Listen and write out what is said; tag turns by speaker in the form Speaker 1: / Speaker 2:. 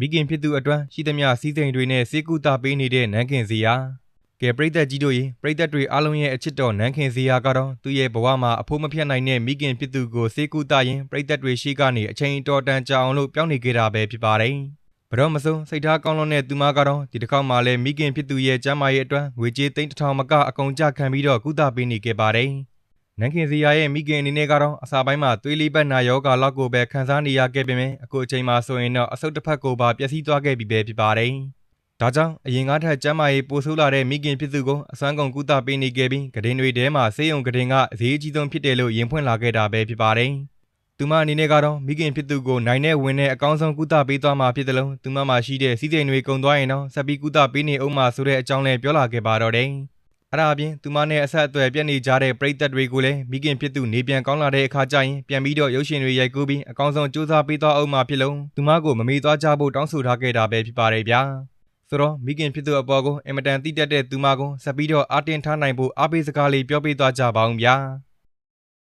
Speaker 1: မိခင်ဖြစ်သူအတွက်ရှိသမျှစီးစိမ်တွေနဲ့စေကူတာပေးနေတဲ့နန်းခင်စီယာကဲပရိသတ်ကြီးတို့ရေပရိသတ်တွေအားလုံးရဲ့အချစ်တော်နန်းခင်စီယာကတော့သူ့ရဲ့ဘဝမှာအဖို့မဖြတ်နိုင်တဲ့မိခင်ဖြစ်သူကိုစေကူတာရင်ပရိသတ်တွေရှိကနေအချိန်တော်တန်ကြာအောင်လို့ပြောင်းနေခဲ့တာပဲဖြစ်ပါတယ်ဘရောမစုံစိတ်ထားကောင်းလွန်တဲ့သူမကတော့ဒီတစ်ခေါက်မှလည်းမိခင်ဖြစ်သူရဲ့ကျမ်းမာရေးအတွက်ငွေကြေးသိန်းတစ်ထောင်မကအကုန်ကြခံပြီးတော့ကုသပေးနေခဲ့ပါတယ် နန်းခင်စီယာရဲ့မိခင်အနေနဲ့ကတော့အစာပိုင်းမှာသွေးလေးပတ်နာယောဂါလောက်ကိုပဲခံစားနေရခဲ့ပေမဲ့အခုအချိန်မှာဆိုရင်တော့အဆုတ်တစ်ဖက်ကိုပါပျက်စီးသွားခဲ့ပြီပဲဖြစ်ပါတယ်။ဒါကြောင့်အရင်ကထက်ကျမ်းမာရေးပိုဆိုးလာတဲ့မိခင်ဖြစ်သူကိုအစွမ်းကုန်ကုသပေးနေခဲ့ပြီးဂဒင်းတွေထဲမှာဆေးရုံဂဒင်းကအရေးကြီးဆုံးဖြစ်တယ်လို့ရင်ဖွင့်လာခဲ့တာပဲဖြစ်ပါတယ်။သူမအနေနဲ့ကတော့မိခင်ဖြစ်သူကိုနိုင်တဲ့ဝင်တဲ့အကောင်းဆုံးကုသပေးသွားမှာဖြစ်တယ်လို့သူမမှာရှိတဲ့စီးစိမ်တွေကုံသွားရင်တော့ဆက်ပြီးကုသပေးနေအောင်မှာဆိုတဲ့အကြောင်းလည်းပြောလာခဲ့ပါတော့တယ်။ အဲ့ဒါအပြင်သူမနဲ့အဆက်အသွယ်ပြတ်နေကြတဲ့ပရိသတ်တွေကိုလည်းမိခင်ဖြစ်သူနေပြန်ကောင်းလာတဲ့အခါကျရင်ပြန်ပြီးတော့ရုပ်ရှင်တွေရိုက်ကူးပြီးအကောင်းဆုံးစူးစမ်းပေးသွားအောင်မှာဖြစ်လို့သူမကိုမမေ့သွားကြဖို့တောင်းဆိုထားခဲ့တာပဲဖြစ်ပါတယ်ဗျာဆိုတော့မိခင်ဖြစ်သူအပေါ်ကိုအင်မတန်တိတက်တဲ့သူမကိုဆက်ပြီးတော့အားတင်ထားနိုင်ဖို့အားပေးစကားလေးပြောပေးသွားကြပါအောင်ဗျာ